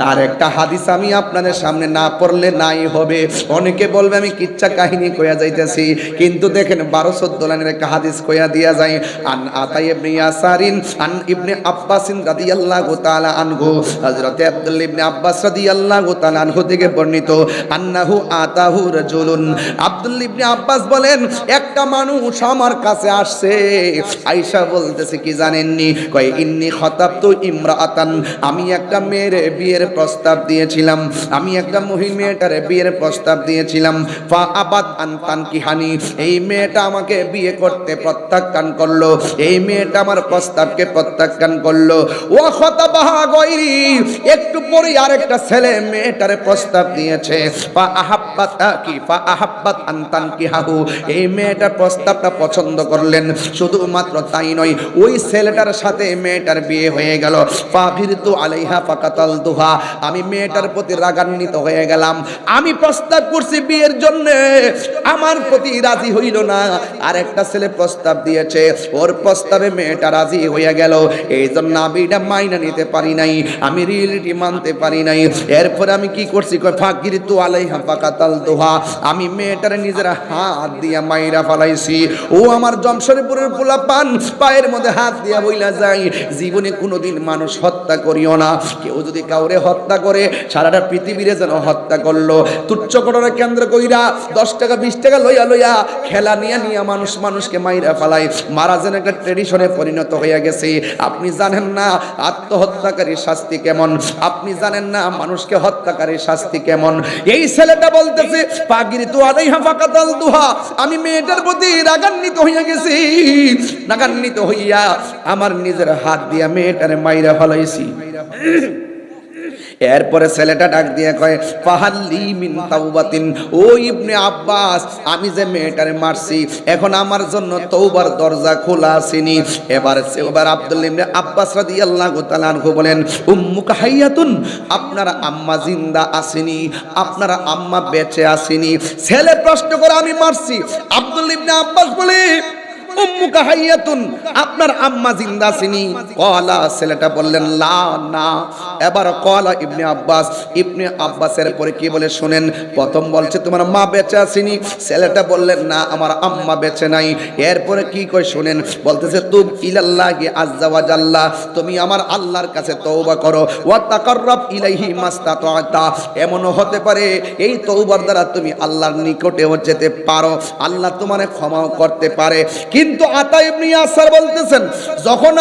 আর একটা হাদিস আমি আপনাদের সামনে না পড়লে নাই হবে। অনেকে বলবে, আমি কিচ্ছা কাহিনী কইয়া যাইতেছি। কিন্তু দেখেন, বারো চোদ্দ লাইনের একটা হাদিস কইয়া দিয়া যায়, আন আতাই ইবনে ইয়াসারিন, আন ইবনে আব্বাসিন রাদিয়াল্লাহু তাআলা আনহু। হযরত আব্দুল্লাহ ইবনে আব্বাস রাদিয়াল্লাহু তাআলা আনহু থেকে বর্ণিত, আন্নাহু আতাহু রাজুলুন। আব্দুল্লাহ ইবনে আব্বাস বলেন, একটা মানুষ আমার কাছে আসছে। আয়েশা বলতেছে, কি জানেননি? কয়, ইন্নি খতাবতু ইমরাআতান। আমি একটা মেয়ের বিয়ের প্রস্তাব দিয়েছিলাম। আমি একটা মহিলা মেয়েটার বিয়ের প্রস্তাব দিয়েছিলাম। ফা আবাদ আনতান কিহানি এই মেয়েটা আমাকে বিয়ে করতে প্রত্যাখ্যান করল। এই মেয়েটা আমার প্রস্তাবকে প্রত্যাখ্যান করল। ও খতাবাহা গয়রি। একটু পরে আরেকটা ছেলে মেয়েটারে প্রস্তাব দিয়েছে। ফা আহাব্বাত কি? ফা আহাব্বাত আনতান কিহাহু এই মেয়েটা প্রস্তাবটা পছন্দ করলেন। শুধুমাত্র তাই নয়, ওই ছেলেটার সাথে মেয়েটার বিয়ে হয়ে গেল। ফাফিরতু আলাইহা ফাকাতাল দুহা আমি মেয়েটার প্রতি রাগান্বিত হয়ে গেলাম। আমি প্রস্তাব করছি বিয়ের জন্য। আমার প্রতি রাজি হইল না। আর একটা ছেলে প্রস্তাব দিয়েছে। ওর প্রস্তাবে মেয়েটা রাজি হয়ে গেল। এই জন্য আমি এটা মাইনা নিতে পারি নাই। আমি রিয়েলিটি মানতে পারি নাই। এরপরে আমি কি করছি? ফাকির তু আলাইহা ফাকাতাল দুহা। আমি মেয়েটার নিজের হাত দিয়া মাইরা ফালাইছি। ও আমার জমশরীপুরের পোলা পান পায়ের মধ্যে হাত দিয়া বইলা যায়। জীবনে কোনোদিন মানুষ হত্যা করিও না। কেউ যদি কাউরে হত্যা করে সারাটা পৃথিবীরে যেন হত্যা করল। তুচ্ছ ঘটনা কেন্দ্র কইরা দশ টাকা, বিশ টাকা লইয়া লইয়া খেলা নিয়ে নিয়ে মানুষ মানুষকে মাইরা ফালায়। মারা যেন একটা ট্রেডিশনে পরিণত হইয়া গেছে। আপনি জানেন না আত্মহত্যাকারীর শাস্তি কেমন? আপনি জানেন না মানুষকে হত্যাকারীর শাস্তি কেমন? এই ছেলেটা বলতেছে, পাগিরি তো আলাইহা ফাকাতাল দুহা। আমি মেয়েটার প্রতি রাগান্বিত হইয়া গেছি। রাগান্বিত হইয়া আমার নিজের হাত দিয়া মেয়েটারে মাইরা ফলাইছি। এরপরে ছেলেটা ডাক দিয়ে কয় পাহাল্লি মিন তাওবাতিন। ও ইবনে আব্বাস, আমি যে মেয়েটারে মারছি, এখন আমার জন্য তৌবার দরজা খোলা আসেনি। এবার এবার আব্দুল ইবনে আব্বাস রাদিয়াল্লাহু তাআলা আনহু বলেন, উম্মুকা হাইয়াতুন, আপনার আম্মা জিন্দা আসেনি, আপনার আম্মা বেঁচে আসেনি। ছেলে প্রশ্ন করে, আমি মারছি। আব্দুল ইবনে আব্বাস বলে উম্মুকা হাইয়াতুন আপনার আম্মা জিন্দা কলা, ছেলেটা বললেন, লা, না। এবার কলা ইবনে আব্বাস, ইবনে আব্বাসের পরে কি বলে শুনেন? প্রথম বলছে, তোমার মা বেঁচে আসেনি ছেলেটা বললেন, না, আমার আম্মা বেঁচে নাই। এরপরে কি কই শুনেন? বলতেছে জাল্লা, তুমি আমার আল্লাহর কাছে করো। ওয়া তাকাররাব ইলাইহি এমনও হতে পারে, এই তওবার দ্বারা তুমি আল্লাহর নিকটেও যেতে পারো। আল্লাহ তোমারে ক্ষমাও করতে পারে। কিন্তু আতা ইবনে বলতেছেন যখন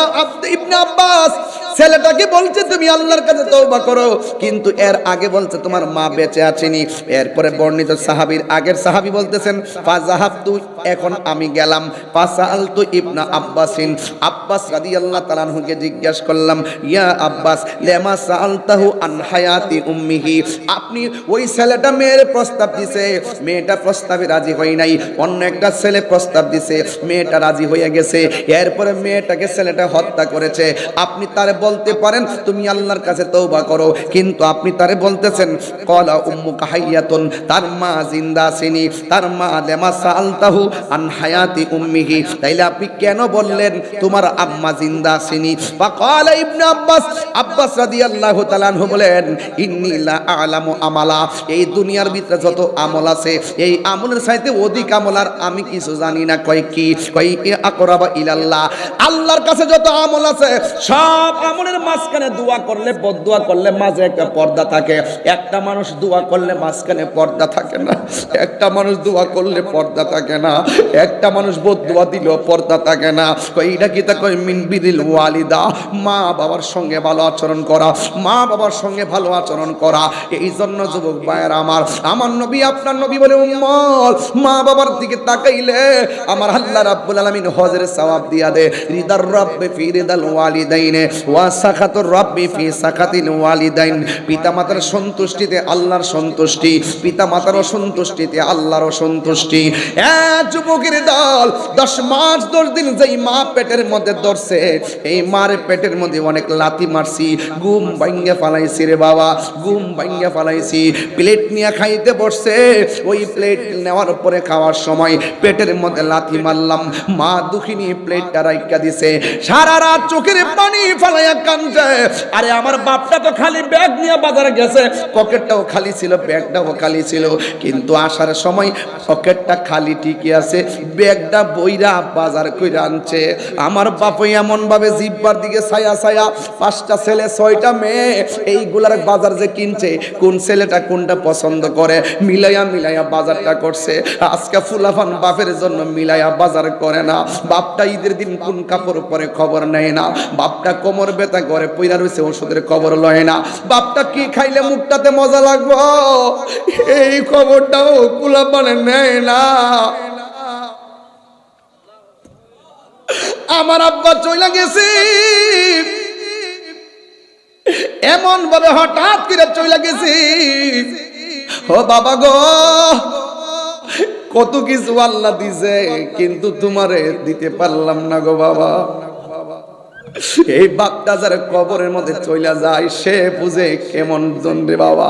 ইবনে আব্বাস ছেলেটাকে বলছে, তুমি আল্লাহর কাছে তওবা করো। কিন্তু এর আগে বলছে, তোমার মা বেঁচে আছেনি। এরপরে বর্ণিত সাহাবীর আগের সাহাবী বলতেছেন, ফাজাহাবতু, এখন আমি গেলাম। ফাসালতু ইবনা আব্বাসিন, আব্বাস রাদিয়াল্লাহু তাআলা আনহুকে জিজ্ঞাসা করলাম, ইয়া আব্বাস, লেমা সালতাহু আন হায়াতি উম্মিহি? আপনি ওই ছেলেটা মেয়ের প্রস্তাব দিছে। মেয়েটা প্রস্তাবে রাজি হয় নাই। অন্য একটা ছেলে প্রস্তাব দিছে। মেয়েটা রাজি হয়ে গেছে। এরপরে মেয়েটাকে ছেলেটা হত্যা করেছে। আপনি তারে বলতে পারেন, তুমি আল্লাহর কাছে তওবা করো। কিন্তু আপনি তারে বলতেছেন, কলা উম্মু কাহাইয়াতুন তার মা জিন্দা আসেনি, তার মা লেমা সালতাহু আন হায়াতি উম্মিহি। তাইলে আপনি কেন বললেন, তোমার আম্মা জিন্দা আসেনি? বা কলা ইবনে আব্বাস আব্বাস রাদিয়াল্লাহু তাআলা আনহু বলেন, ইন্নী লা আলামু আমালা। এই দুনিয়ার ভিতরে যত আমল আছে, এই আমলের চাইতে অধিক আমল আর আমি কিছু জানি না। কয় কি? কয় আকরাবা ইলাল্লাহ। আল্লাহর কাছে যত আমল আছে, সব আমলের মাঝখানে দোয়া করলে বদদোয়া করলে মাঝে একটা পর্দা থাকে। একটা মানুষ দোয়া করলে মাঝখানে পর্দা থাকে না। একটা মানুষ দোয়া করলে পর্দা থাকে না। একটা মানুষ বদদোয়া দিলেও পর্দা থাকে না। কই এটা কি তা কই মিন ওয়ালিদা? মা বাবার সঙ্গে ভালো আচরণ করা। মা বাবার সঙ্গে ভালো আচরণ করা। এই জন্য যুবক ভাইয়ের আমার আমার নবী আপনার নবী বলে উম্মত। মা বাবার দিকে তাকাইলে আমার আল্লাহ রাব্বুল আলামিন হজের সওয়াব দিয়া দে। রিদার রব্বে ফি রিদাল ওয়ালিদাইনে। ওয়া সাখাতুর রব্বি ফি সাখাতিল ওয়ালিদাইন। পিতা মাতার সন্তুষ্টিতে আল্লাহর সন্তুষ্টি পিতা মাতার অসন্তুষ্টিতে আল্লাহর অসন্তুষ্টি। যুবকের দল, দশ মাস, দশ দিন যেই মা পেটের মধ্যে ধরছে, এই মার পেটের মধ্যে অনেক লাথি মারছি গুম ভাঙ্গে ফালাইছি রে বাবা গুম ভাঙ্গে ফালাইছি। প্লেট নিয়ে খাইতে বসছে, ওই প্লেট নেওয়ার পরে খাওয়ার সময় পেটের মধ্যে লাথি মারলাম, মা দুঃখিনী প্লেটটা রাইকা দিছে। সারা রাত চোখের পানি আরে আমার বাপটা তো খালি ব্যাগ নিয়ে বাজারে গেছে। পকেটটাও খালি ছিল, ব্যাগটাও খালি ছিল। কিন্তু আসার সময় পকেটটা খালি ঠিকই আছে, ব্যাগটা বইরা বাজার কইরা আনছে। আমার বাপ এমন ভাবে জিব্বার দিকে ছায়া ছায়া, পাঁচটা ছেলে, ছয়টা মেয়ে, এইগুলার বাজার যে কিনছে, কোন ছেলেটা কোনটা পছন্দ করে, মিলাইয়া মিলাইয়া বাজারটা করছে। আজকে ফুলাফান বাপের জন্য মিলাইয়া বাজার করে না। বাপটা ঈদের দিন কোন কাপড় পরে খবর নেয় না। বাপটা কোমর ব্যথা করে, পইরা রয়েছে ওষুধের খবর লয় না। বাপটা কি খাইলে মুখটাতে মজা লাগবো? এই খবরটাও ফুলাফানে নেয় না। আমার আব্বা চলে গেছে। এমন ভাবে হঠাৎ করে চলে গেছি। ও বাবা গো, কত কিছু আল্লাহ দিছে, কিন্তু তোমারে দিতে পারলাম না গো বাবা। এই যারা কবরের মধ্যে চলে যায় সে বুঝে কেমন জন রে বাবা।